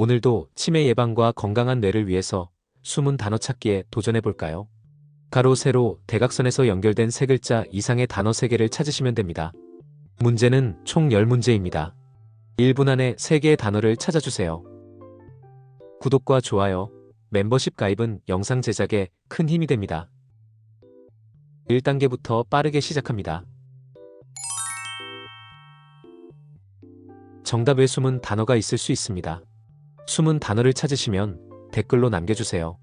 오늘도 치매 예방과 건강한 뇌를 위해서 숨은 단어 찾기에 도전해 볼까요? 가로 세로 대각선에서 연결된 세 글자 이상의 단어 세 개를 찾으시면 됩니다. 문제는 총 10문제입니다. 1분 안에 3개의 단어를 찾아주세요. 구독과 좋아요, 멤버십 가입은 영상 제작에 큰 힘이 됩니다. 1단계부터 빠르게 시작합니다. 정답에 숨은 단어가 있을 수 있습니다. 숨은 단어를 찾으시면 댓글로 남겨주세요.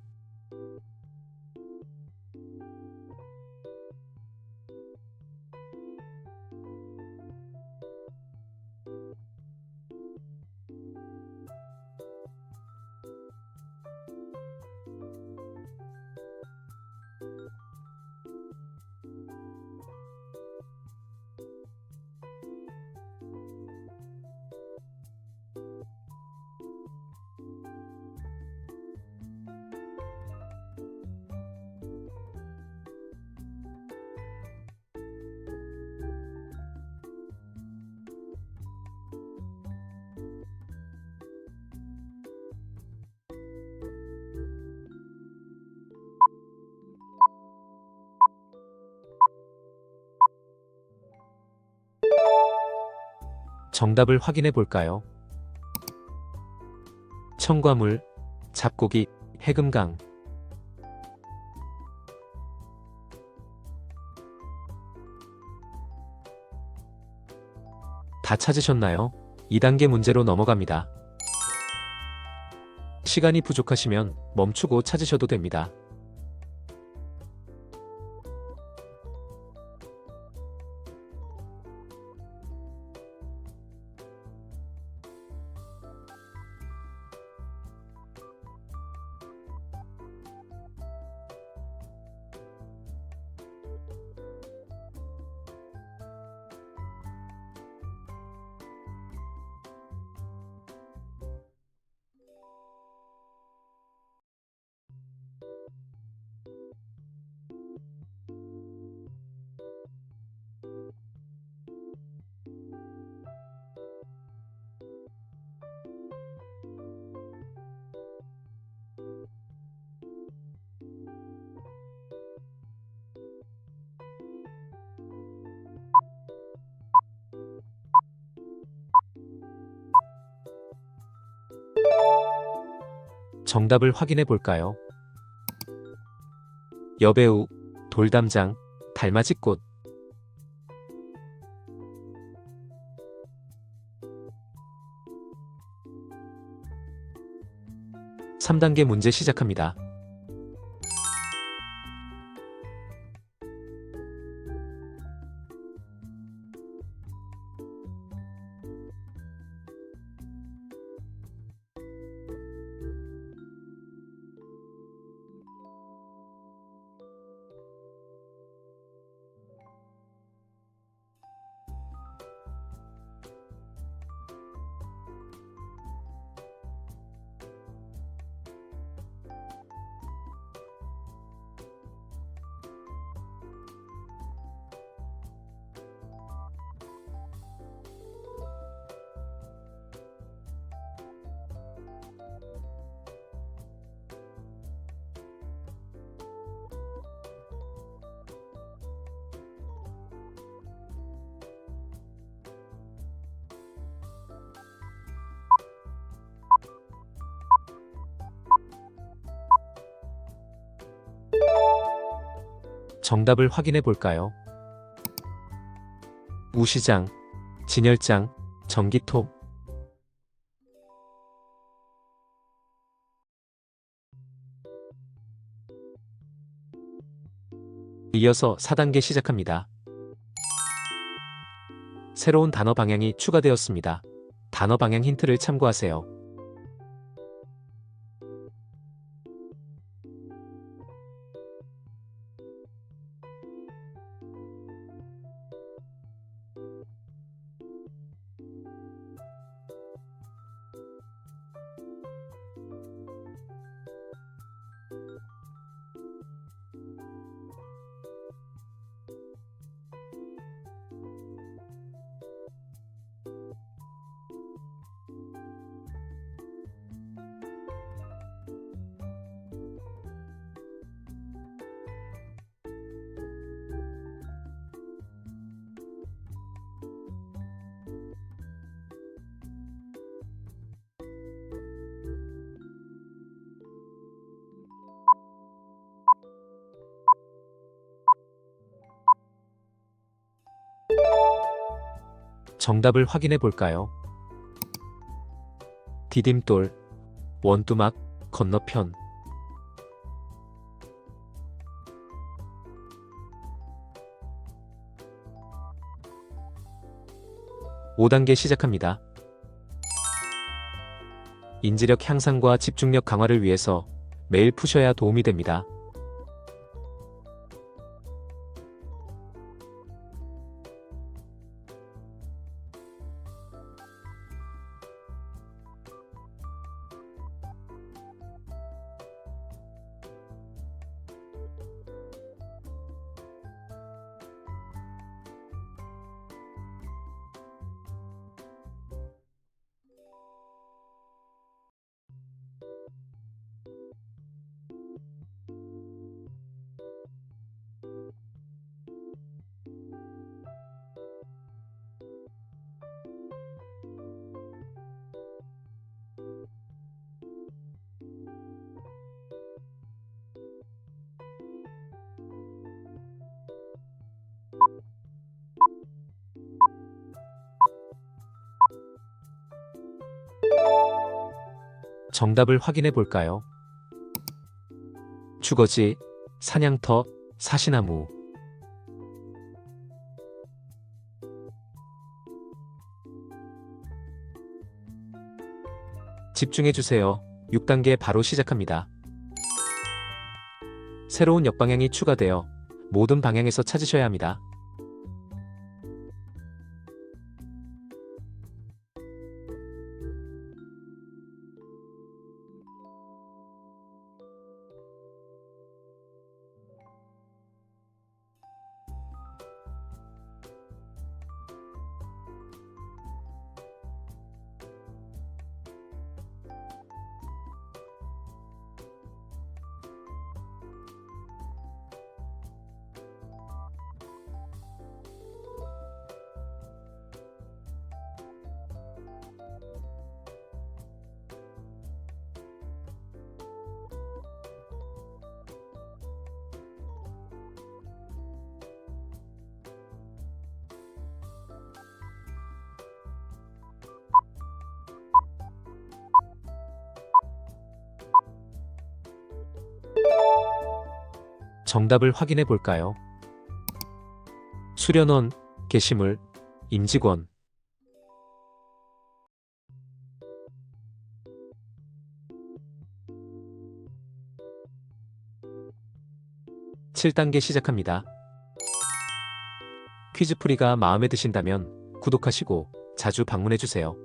정답을 확인해 볼까요? 청과물, 잡고기, 해금강. 다 찾으셨나요? 2단계 문제로 넘어갑니다. 시간이 부족하시면 멈추고 찾으셔도 됩니다. 정답을 확인해 볼까요? 여배우, 돌담장, 달맞이꽃. 3단계 문제 시작합니다. 정답을 확인해 볼까요? 우시장, 진열장, 전기톱. 이어서 4단계 시작합니다. 새로운 단어 방향이 추가되었습니다. 단어 방향 힌트를 참고하세요. 정답을 확인해 볼까요? 디딤돌, 원두막, 건너편. 오단계 시작합니다. 인지력 향상과 집중력 강화를 위해서 매일 푸셔야 도움이 됩니다. 정답을 확인해 볼까요? 주거지, 사냥터, 사시나무. 집중해 주세요. 6단계 바로 시작합니다. 새로운 역방향이 추가되어 모든 방향에서 찾으셔야 합니다. 정답을 확인해 볼까요? 수련원, 게시물, 임직원. 칠단계 시작합니다. 퀴즈풀이가 마음에 드신다면 구독하시고 자주 방문해 주세요.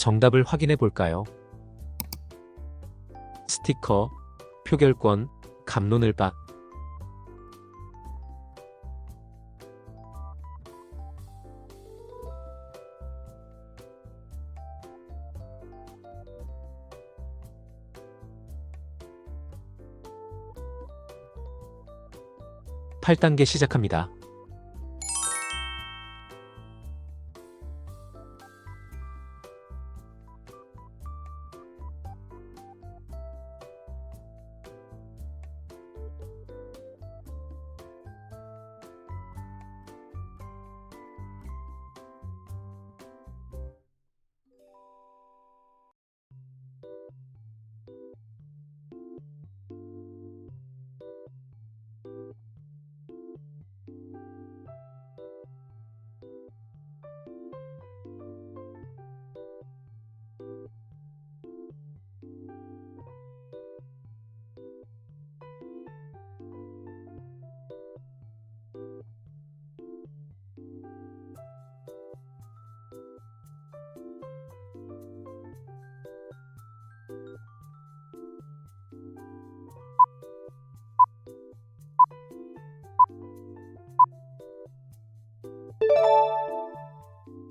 정답을 확인해 볼까요? 스티커, 표결권, 감론을박. 팔단계 시작합니다.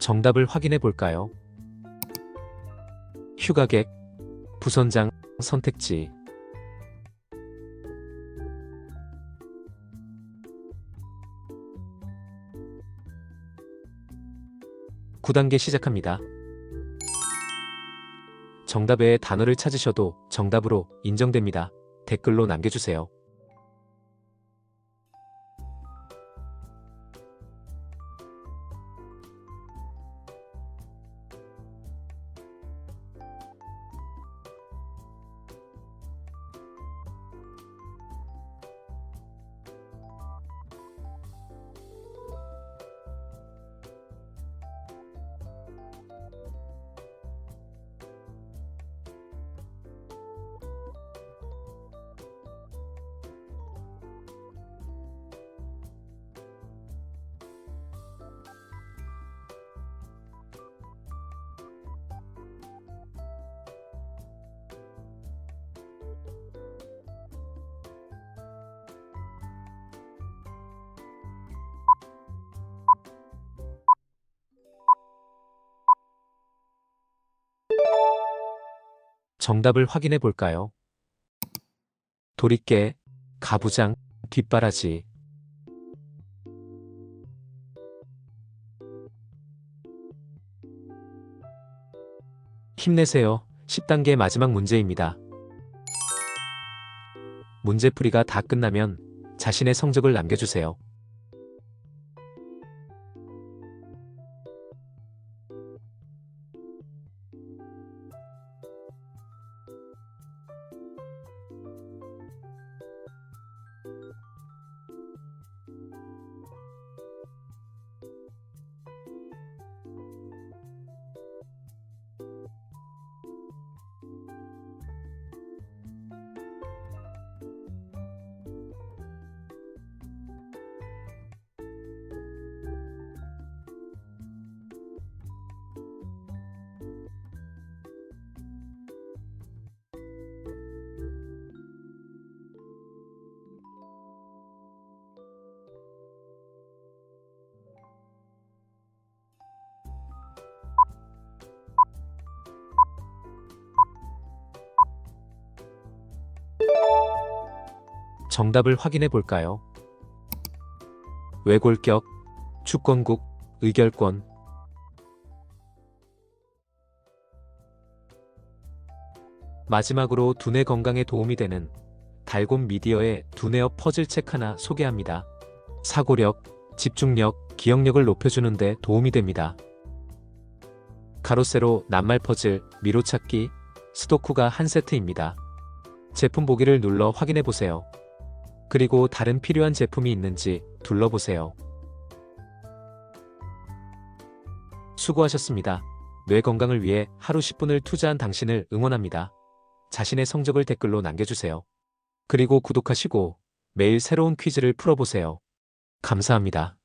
정답을 확인해 볼까요? 휴가객, 부선장, 선택지. 9단계 시작합니다. 정답 외에 단어를 찾으셔도 정답으로 인정됩니다. 댓글로 남겨주세요. 정답을 확인해 볼까요? 도리깨, 가부장, 뒷바라지. 힘내세요. 10단계 마지막 문제입니다. 문제풀이가 다 끝나면 자신의 성적을 남겨주세요. 정답을 확인해 볼까요? 외골격, 주권국, 의결권. 마지막으로 두뇌 건강에 도움이 되는 달곰 미디어의 두뇌어 퍼즐 책 하나 소개합니다. 사고력, 집중력, 기억력을 높여주는데 도움이 됩니다. 가로세로 낱말 퍼즐, 미로찾기, 스도쿠가 한 세트입니다. 제품 보기를 눌러 확인해 보세요. 그리고 다른 필요한 제품이 있는지 둘러보세요. 수고하셨습니다. 뇌 건강을 위해 하루 10분을 투자한 당신을 응원합니다. 자신의 성적을 댓글로 남겨주세요. 그리고 구독하시고 매일 새로운 퀴즈를 풀어보세요. 감사합니다.